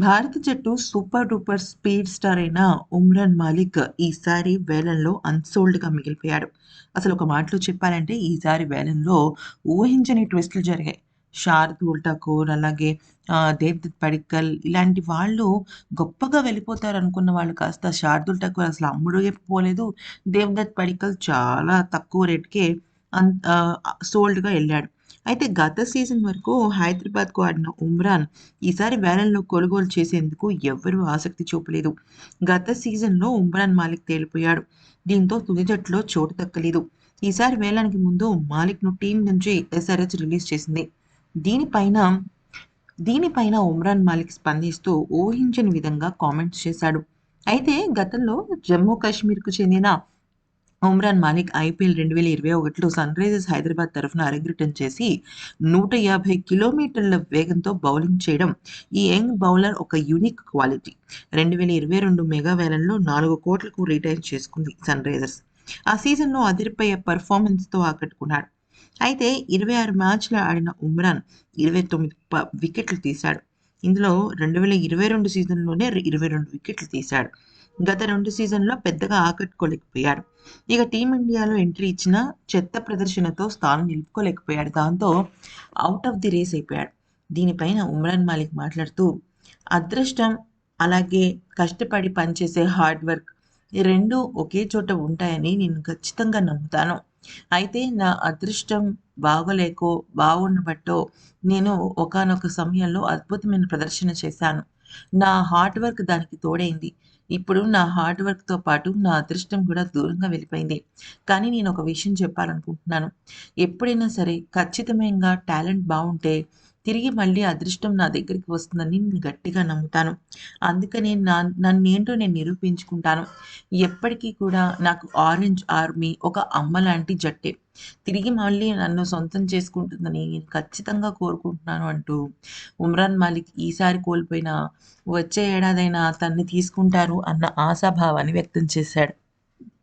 భారత జట్టు super duper speed star అయిన ఉమ్రాన్ మాలిక్ ఈసారి వేలంలో అన్సోల్డ్‌గా మిగిలిపోయాడు. అసలు ఒక మాటలో చెప్పాలంటే ఈసారి వేలంలో ఊహించని ట్విస్ట్‌లు జరిగాయి. శారద్ ఉల్టాకూర్ అలాగే దేవ్దత్ పడిక్కల్ ఇలాంటి వాళ్ళు గొప్పగా వెళ్ళిపోతారు అనుకున్న వాళ్ళు కాస్త శారదుల్ ఠాకూర్ అసలు అమ్ముడుగే పోలేదు. దేవ్దత్ పడిక్కల్ చాలా తక్కువ రేట్‌కే అన్ సోల్డ్‌గా వెళ్ళాడు అయితే గత సీజన్ వరకు హైదరాబాద్‌కు ఆడిన ఉమ్రాన్ ఈసారి వేలంలో కొనుగోలు చేసేందుకు ఎవ్వరూ ఆసక్తి చూపలేదు. గత సీజన్‌లో ఉమ్రాన్ మాలిక్ తేలిపోయాడు. దీంతో తుది జట్టులో చోటు దక్కలేదు. ఈసారి వేలానికి ముందు మాలిక్‌ను టీం నుంచి ఎస్ఆర్‌హెచ్ రిలీజ్ చేసింది. దీనిపైన దీనిపైన ఉమ్రాన్ మాలిక్ స్పందిస్తూ ఊహించని విధంగా కామెంట్స్ చేశాడు. అయితే గతంలో జమ్మూ కాశ్మీర్‌కు చెందిన ఉమ్రాన్ మాలిక్ ఐపీఎల్ 2021లో సన్‌రైజర్స్ హైదరాబాద్ తరఫున అరంగేట్రం చేసి 150 కిలోమీటర్ల వేగంతో బౌలింగ్ చేయడం ఈ యంగ్ బౌలర్ ఒక యూనిక్ క్వాలిటీ. 2022 మెగా వేలంలో నాలుగు కోట్లకు రిటైర్ చేసుకుంది సన్ రైజర్స్ ఆ సీజన్‌లో అదిరిపోయే పర్ఫార్మెన్స్తో ఆకట్టుకున్నాడు. అయితే 26 మ్యాచ్‌లు ఆడిన ఉమ్రాన్ 29 ప వికెట్లు తీశాడు. ఇందులో 2022 సీజన్‌లోనే 22 వికెట్లు తీశాడు. గత రెండు సీజన్‌లో పెద్దగా ఆకట్టుకోలేకపోయాడు. ఇక టీమిండియాలో ఎంట్రీ ఇచ్చిన చెత్త ప్రదర్శనతో స్థానం నిలుపుకోలేకపోయాడు. దాంతో అవుట్ ఆఫ్ ది రేస్ అయిపోయాడు. దీనిపైన ఉమ్రాన్ మాలిక్ మాట్లాడుతూ అదృష్టం అలాగే కష్టపడి పనిచేసే హార్డ్ వర్క్ ఈ 2 ఒకే చోట ఉంటాయని నేను ఖచ్చితంగా నమ్ముతాను. అయితే నా అదృష్టం బాగోలేకో, బాగుండబట్టో నేను ఒకానొక సమయంలో అద్భుతమైన ప్రదర్శన చేశాను. నా హార్డ్ వర్క్ దానికి తోడైంది. ఇప్పుడు నా హార్డ్ వర్క్‌తో పాటు నా అదృష్టం కూడా దూరంగా వెళ్ళిపోయింది. కానీ నేను ఒక విషయం చెప్పాలనుకుంటున్నాను. ఎప్పుడైనా సరే ఖచ్చితమైన టాలెంట్ బాగుంటే తిరిగి మళ్ళీ అదృష్టం నా దగ్గరికి వస్తుందని నేను గట్టిగా నమ్ముతాను. అందుకనే నా నన్నేంటో నేను నిరూపించుకుంటాను. ఎప్పటికీ కూడా నాకు ఆరెంజ్ ఆర్మీ ఒక అమ్మ లాంటి జట్టే. తిరిగి మళ్ళీ నన్ను సొంతం చేసుకుంటుందని నేను ఖచ్చితంగా కోరుకుంటున్నాను అంటూ ఉమ్రాన్ మాలిక్ ఈసారి కోల్పోయినా వచ్చే ఏడాదైనా తన్ని తీసుకుంటారు అన్న ఆశాభావాన్ని వ్యక్తం చేశాడు.